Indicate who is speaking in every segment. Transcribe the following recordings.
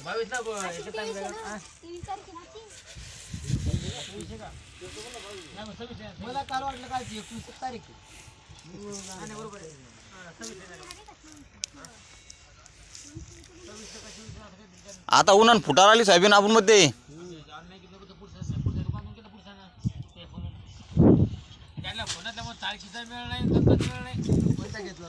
Speaker 1: बावीस ना. हा?
Speaker 2: मला काल वाटलं काय ती एकोणीस तारीख
Speaker 1: बरोबर आहे. हा.
Speaker 3: आता उन्हान फुटार आली सोयाबीन आपण मध्ये
Speaker 1: त्याला फोनातल्या मग चाळशीचा मिळ नाही
Speaker 2: घेतला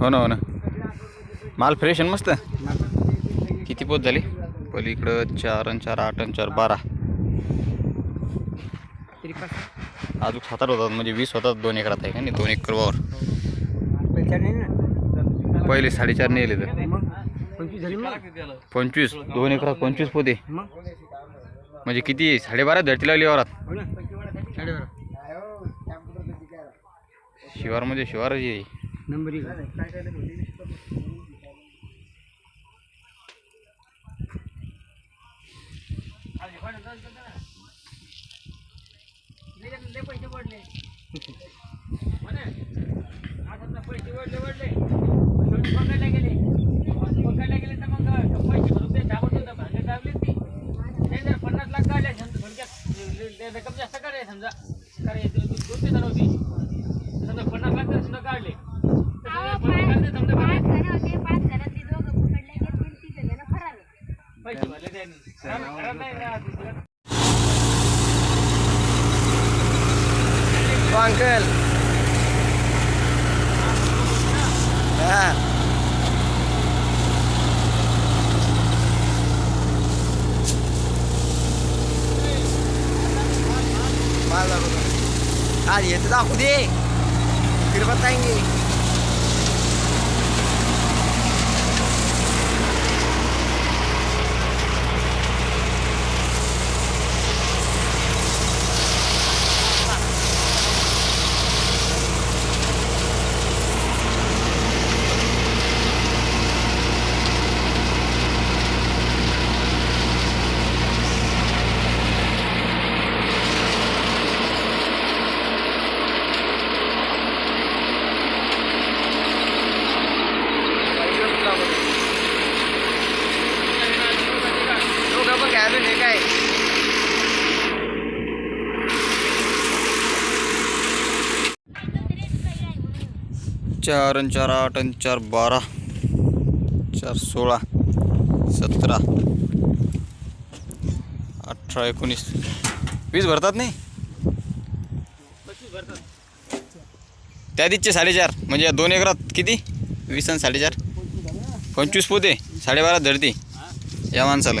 Speaker 3: हो ना हो ना. माल फ्रेश आहे ना मस्त? किती पोत झाली? पलीकडं चार आणि चार आठ आणि चार बारा. अजून सात आठ होतात म्हणजे वीस होतात दोन एकरात आहे का नाही दोन एकर वावर. पहिले साडेचार नेले तर. पंचवीस दोन एकरात पंचवीस पोते. म्हणजे किती? साडेबारा धरती लावली वावरात. शिवार म्हणजे शिवारच आहे
Speaker 2: नंबर
Speaker 1: पैसे पडले पैसे पकडले गेले पकडले गेले तर मग पैसे होतं ती ते जर पन्नास लाख काढले समजा थोडक्यात रक्कम जास्त काढले समजा कारण दोन ते होती समजा पन्नास लाख जर समजा काढले तर समजा पन्नास लाख जर समजा काढले पैसे भरले त्यांनी. खराब खराब नाही ना दुसरं
Speaker 2: अंकल आज येतं दाखवू दे. Kira ba? अजून नाही काय?
Speaker 3: चार आणि चार आठ आणि चार बारा. चार सोळा. सतरा. अठरा एकोणीस. वीस भरतात नाही? त्या दिसचे साडेचार. म्हणजे दोन एकरात किती? वीस आणि साडेचार. पंचवीस पोते. साडेबारा धरती. या माणसाला.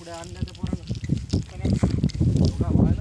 Speaker 3: পুরো আন্দাজে পড়ানো। হয়